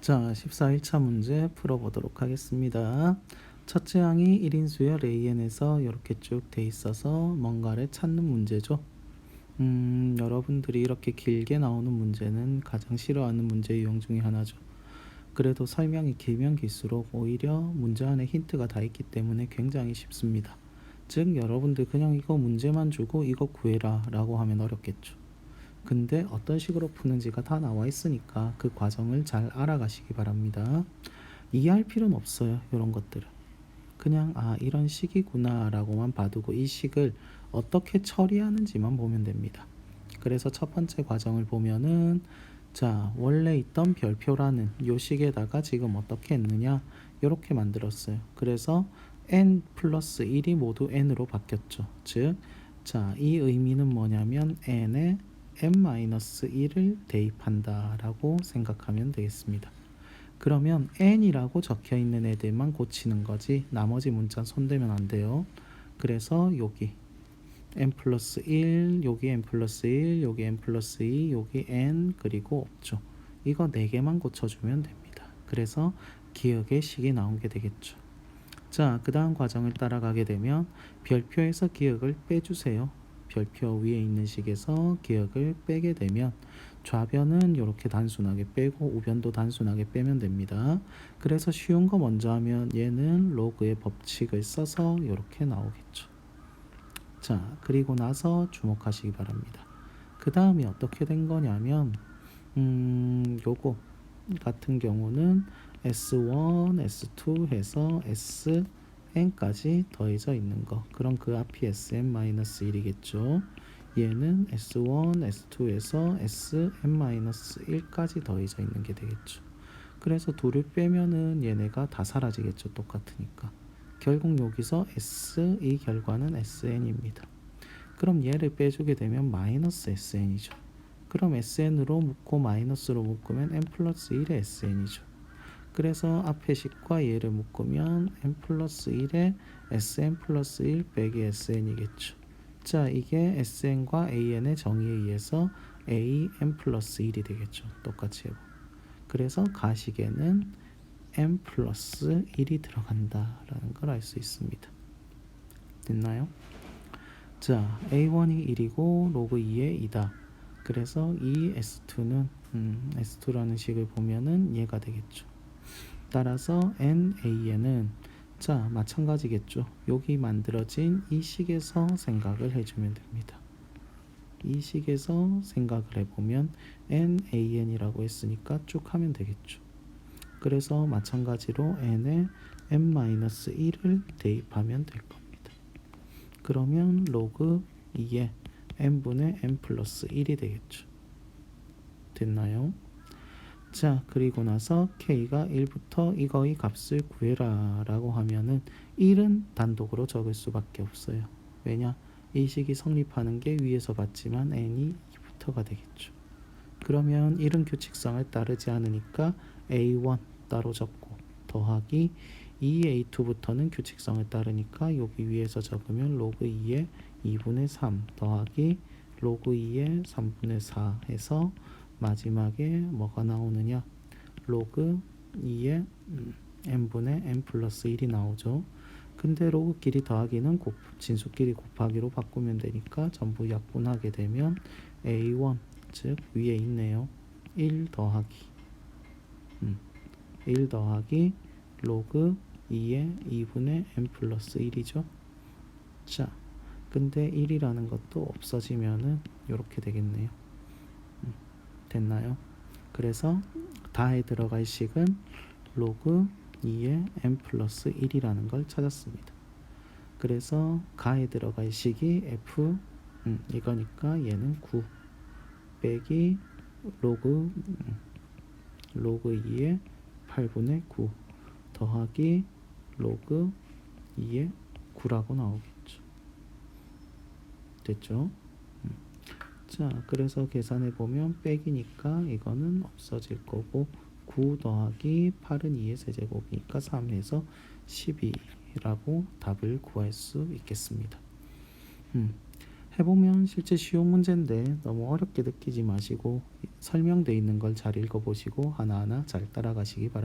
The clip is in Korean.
자, 14일차 문제 풀어보도록 하겠습니다. 첫째 항이 1인수열 AN에서 이렇게 쭉 돼 있어서 뭔가를 찾는 문제죠. 음, 여러분들이 이렇게 길게 나오는 문제는 가장 싫어하는 문제 유형 중에 하나죠. 그래도 설명이 길면 길수록 오히려 문제 안에 힌트가 다 있기 때문에 굉장히 쉽습니다. 즉, 여러분들 그냥 이거 문제만 주고 이거 구해라 라고 하면 어렵겠죠. 근데 어떤 식으로 푸는지가 다 나와 있으니까 그 과정을 잘 알아가시기 바랍니다. 이해할 필요는 없어요. 이런 것들은. 그냥 아 이런 식이구나 라고만 봐두고 이 식을 어떻게 처리하는지만 보면 됩니다. 그래서 첫 번째 과정을 보면은 자 원래 있던 별표라는 요 식에다가 지금 어떻게 했느냐 이렇게 만들었어요. 그래서 n 플러스 1이 모두 n으로 바뀌었죠. 즉, 자, 이 의미는 뭐냐면 n에 n-1을 대입한다 라고 생각하면 되겠습니다. 그러면 n이라고 적혀 있는 애들만 고치는 거지 나머지 문자 손대면 안 돼요. 그래서 여기 n 플러스 1, 여기 n 플러스 1, 여기 n 플러스 2, 여기 n 그리고 없죠. 이거 네 개만 고쳐주면 됩니다. 그래서 기억의 식이 나오게 되겠죠. 자, 그 다음 과정을 따라가게 되면 별표에서 기억을 빼주세요. 별표 위에 있는 식에서 기억을 빼게 되면 좌변은 이렇게 단순하게 빼고 우변도 단순하게 빼면 됩니다. 그래서 쉬운 거 먼저 하면 얘는 로그의 법칙을 써서 이렇게 나오겠죠. 자, 그리고 나서 주목하시기 바랍니다. 그 다음이 어떻게 된 거냐면 음, 요거 같은 경우는 S1, S2 해서 SN까지 더해져 있는 거. 그럼 그 앞이 SN-1이겠죠. 얘는 S1, S2에서 SM-1까지 더해져 있는 게 되겠죠. 그래서 둘을 빼면은 얘네가 다 사라지겠죠. 똑같으니까. 결국 여기서 S 이 결과는 SN입니다. 그럼 얘를 빼주게 되면 마이너스 SN이죠. 그럼 SN으로 묶고 마이너스로 묶으면 n 플러스 1의 SN이죠. 그래서 앞에 식과 얘를 묶으면 n 플러스 1의 SN 플러스 1 빼기 SN이겠죠. 자, 이게 SN과 AN의 정의에 의해서 AN 플러스 1이 되겠죠. 똑같이 해보. 그래서 가식에는 n 플러스 1이 들어간다라는 걸 알 수 있습니다. 됐나요? 자, A1이 1이고 로그 2에 2다. 그래서 이 S2는 음, S2라는 식을 보면은 얘가 되겠죠. 따라서 NAN은 자 마찬가지겠죠. 여기 만들어진 이 식에서 생각을 해주면 됩니다. 이 식에서 생각을 해보면 NAN이라고 했으니까 쭉 하면 되겠죠. 그래서 마찬가지로 n에 n-1을 대입하면 될 겁니다. 그러면 로그 2에 n분의 n 플러스 1이 되겠죠. 됐나요? 자, 그리고 나서 k가 1부터 이거의 값을 구해라 라고 하면은 1은 단독으로 적을 수밖에 없어요. 왜냐? 이 식이 성립하는 게 위에서 봤지만 n이 2부터가 되겠죠. 그러면 1은 규칙성을 따르지 않으니까 a1 따로 적고 더하기 2a2부터는 규칙성을 따르니까 여기 위에서 적으면 로그 2의 2분의 3 더하기 로그 2의 3분의 4 해서 마지막에 뭐가 나오느냐? 로그 2의 n분의 n 플러스 1이 나오죠. 근데 로그끼리 더하기는 곱, 진수끼리 곱하기로 바꾸면 되니까 전부 약분하게 되면 a1 즉 위에 있네요. 1 더하기. 음, 1 더하기 로그 2의 2분의 n 플러스 1이죠. 자 근데 1이라는 것도 없어지면은 이렇게 되겠네요. 음, 됐나요? 그래서 다에 들어갈 식은 로그 2의 n 플러스 1이라는 걸 찾았습니다. 그래서 가에 들어갈 식이 f 음, 이거니까 얘는 9 빼기 로그 음, 로그 2의 8분의 9 더하기 로그 2의 9라고 나오겠죠. 됐죠? 음. 자, 그래서 계산해 보면 빼기니까 이거는 없어질 거고 9 더하기 8은 2의 세제곱이니까 3에서 12라고 답을 구할 수 있겠습니다. 음. 해보면 실제 쉬운 문제인데 너무 어렵게 느끼지 마시고 설명돼 있는 걸 잘 읽어보시고 하나하나 잘 따라가시기 바랍니다.